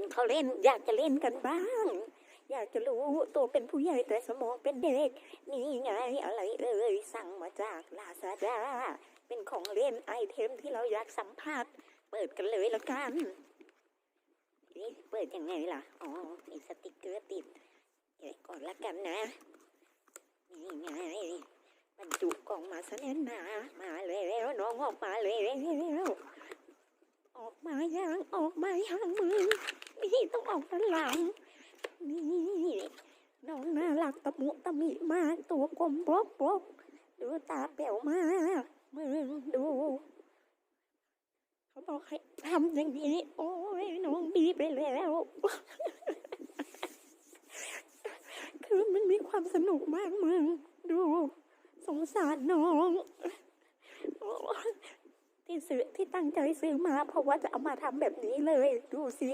นเขาเล่น อยากจะเล่นกันบ้าง อยากจะรู้ตัวเป็นผู้ใหญ่แต่สมองเป็นเด็ก นี่ไงอะไรเอ่ยสั่งมาจากลาซาด้าเป็นของเล่นไอเทมที่เราอยากสัมผัสเปิดกันเลยแล้วกันนี่เปิดยังไงล่ะ อ๋อมีสติกเกอร์ติดเดี๋ยวก่อนละกันนะ นี่ไงบรรจุกล่องมาซะแน่นหนามาแล้วน้องออกมาแล้วออกมายังออกมายังมือ น้องออกด้านนี่น้องน่ารักตะมุตะมิมาก ตัวกลมบล็อกบล็อกดูตาแป๋วมากมึงดู เขาบอกให้ทำอย่างนี้ โอ้ยน้องบีไปแล้ว คือมันมีความสนุกมากมึง ดู สงสารน้องที่ซื้อที่ตั้งใจซื้อมา เพราะว่าจะเอามาทำแบบนี้เลย ดูสิ